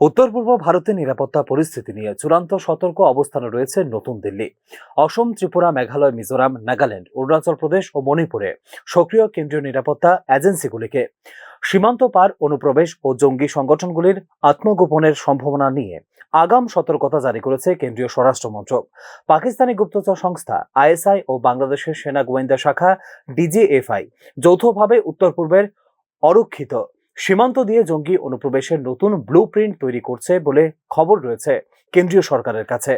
উত্তর পূর্ব ভারতের নিরাপত্তা পরিস্থিতি নিয়ে চূড়ান্ত সতর্ক অবস্থানে রয়েছে নতুন দিল্লি, অসম, ত্রিপুরা, মেঘালয়, মিজোরাম, নাগাল্যান্ড, অরুণাচল প্রদেশ ও মণিপুরে সক্রিয় কেন্দ্রীয় নিরাপত্তা এজেন্সিগুলিকে সীমান্ত পার অনুপ্রবেশ ও জঙ্গি সংগঠনগুলির আত্মগোপনের সম্ভাবনা নিয়ে আগাম সতর্কতা জারি করেছে কেন্দ্রীয় স্বরাষ্ট্র মন্ত্রক। পাকিস্তানি গুপ্তচর সংস্থা, আইএসআই ও বাংলাদেশের সেনা গোয়েন্দা শাখা, ডিজিএফআই, যৌথভাবে উত্তর পূর্বের অরক্ষিত সীমান্ত দিয়ে জঙ্গি অনুপ্রবেশের নতুন ব্লু তৈরি করছে বলে খবর রয়েছে কেন্দ্রীয় সরকারের কাছে।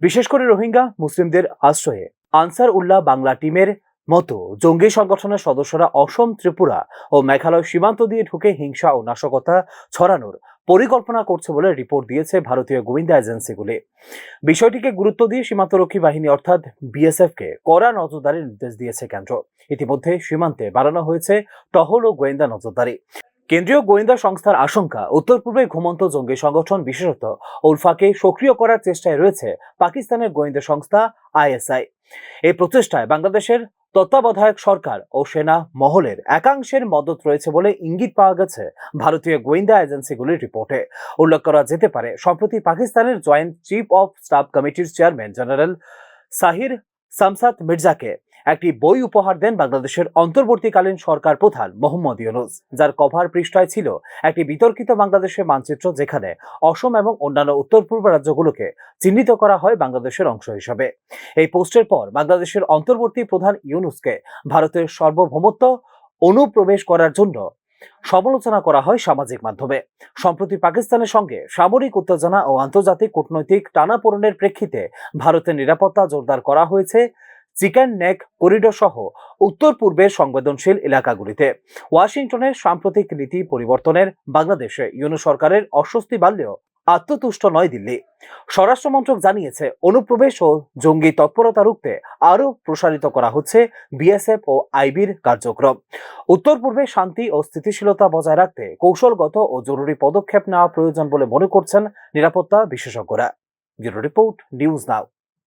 বিশেষ করে রোহিঙ্গা মুসলিমদের আশ্রয়ে আনসার উল্লাহ বাংলা টিমের মতো জঙ্গি সংগঠনের সদস্যরা অসম, ত্রিপুরা ও মেঘালয় সীমান্ত দিয়ে ঢুকে হিংসা ও নাশকতা ছড়ানোর পরিকল্পনা করছে বলে রিপোর্ট দিয়েছে ভারতীয় গোয়েন্দা এজেন্সিগুলি। বিষয়টিকে গুরুত্ব দিয়ে সীমান্তরক্ষী বাহিনী অর্থাৎ বিএসএফ কে কড়া নজরদারির নির্দেশ দিয়েছে কেন্দ্র। ইতিমধ্যে সীমান্তে বাড়ানো হয়েছে টহল ও গোয়েন্দা নজরদারি। কেন্দ্রীয় গোয়েন্দা সংস্থার আশঙ্কা উত্তর পূর্বে ঘুমন্ত জঙ্গি সংগঠন বিশেষত উলফাকে সক্রিয় করার চেষ্টায় রয়েছে পাকিস্তানের গোয়েন্দা সংস্থা আইএসআই। এই প্রচেষ্টায় বাংলাদেশের তত্ত্বাবধায়ক সরকার ও সেনা মহলের একাংশের মদত রয়েছে বলে ইঙ্গিত পাওয়া গেছে ভারতীয় গোয়েন্দা এজেন্সিগুলির রিপোর্টে। উল্লেখ করা যেতে পারে, সম্প্রতি পাকিস্তানের জয়েন্ট চিফ অফ স্টাফ কমিটির চেয়ারম্যান জেনারেল সাহির সামসাদ মির্জাকে একটি বই উপহার দেন বাংলাদেশের অন্তর্বর্তীকালীন সরকার প্রধান মোহাম্মদ ইউনুস, যার কভার পৃষ্ঠায় ছিল একটি বিতর্কিত বাংলাদেশের মানচিত্র যেখানে অসম এবং অন্যান্য উত্তর পূর্ব রাজ্যগুলোকে চিহ্নিত করা হয় বাংলাদেশের অংশ হিসাবে। এই পোস্টের পর বাংলাদেশের অন্তর্বর্তী প্রধান ইউনুসকে ভারতের সার্বভৌমত্ব অনুপ্রবেশ করার জন্য সমালোচনা করা হয় সামাজিক মাধ্যমে। সম্প্রতি পাকিস্তানের সঙ্গে সামরিক উত্তেজনা ও আন্তর্জাতিক কূটনৈতিক টানাপোড়েনের প্রেক্ষিতে ভারতের নিরাপত্তা জোরদার করা হয়েছে চিকেন, নেক করিডোর সহ উত্তর পূর্বের সংবেদনশীল এলাকাগুলিতে। ওয়াশিংটনের সাম্প্রতিক নীতি পরিবর্তনের বাংলাদেশে ইউনু সরকারের অস্বস্তি বাড়লেও আত্মতুষ্ট নয় দিল্লি। স্বরাষ্ট্র মন্ত্রক জানিয়েছে, অনুপ্রবেশ ও জঙ্গি তৎপরতা রুখতে আরও প্রসারিত করা হচ্ছে বিএসএফ ও আইবির কার্যক্রম। উত্তর পূর্বে শান্তি ও স্থিতিশীলতা বজায় রাখতে কৌশলগত ও জরুরি পদক্ষেপ নেওয়া প্রয়োজন বলে মনে করছেন নিরাপত্তা বিশেষজ্ঞরা। Report, news now.